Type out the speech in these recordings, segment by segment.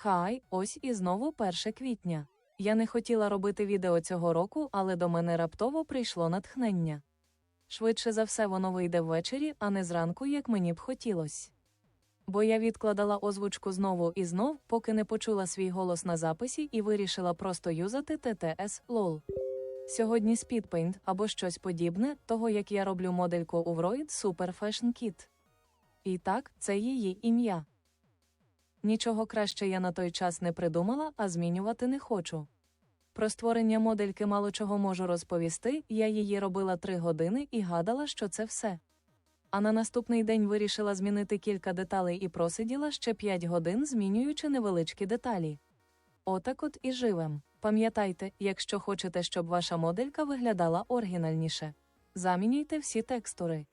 Хай, ось і знову 1 квітня. Я не хотіла робити відео цього року, але до мене раптово прийшло натхнення. Швидше за все, воно вийде ввечері, а не зранку, як мені б хотілося. Бо я відкладала озвучку знову і знов, поки не почула свій голос на записі і вирішила просто юзати TTS LOL. Сьогодні Speedpaint або щось подібне, того як я роблю модельку у Vroid Super Fashion Kit. І так, це її ім'я. Нічого краще я на той час не придумала, а змінювати не хочу. Про створення модельки мало чого можу розповісти, я її робила три години і гадала, що це все. А на наступний день вирішила змінити кілька деталей і просиділа ще 5 годин, змінюючи невеличкі деталі. Отак от і живем. Пам'ятайте, якщо хочете, щоб ваша моделька виглядала оригінальніше. Замінюйте всі текстури.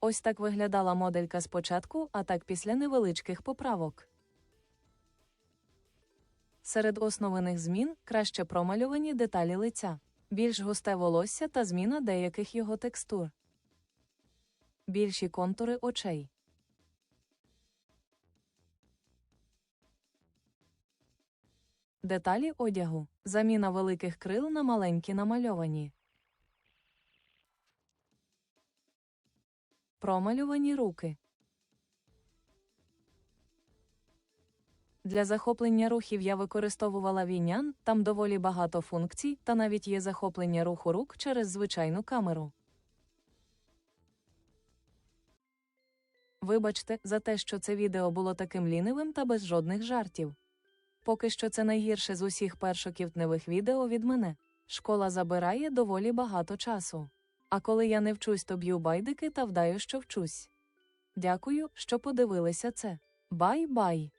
Ось так виглядала моделька спочатку, а так після невеличких поправок. Серед основних змін краще промальовані деталі лиця, більш густе волосся та зміна деяких його текстур, більші контури очей. Деталі одягу. Заміна великих крил на маленькі намальовані. Промалювані руки. Для захоплення рухів я використовувала вінян, там доволі багато функцій, та навіть є захоплення руху рук через звичайну камеру. Вибачте за те, що це відео було таким лінивим та без жодних жартів. Поки що це найгірше з усіх першоківтневих відео від мене. Школа забирає доволі багато часу. А коли я не вчусь, то б'ю байдики та вдаю, що вчусь. Дякую, що подивилися це. Бай-бай!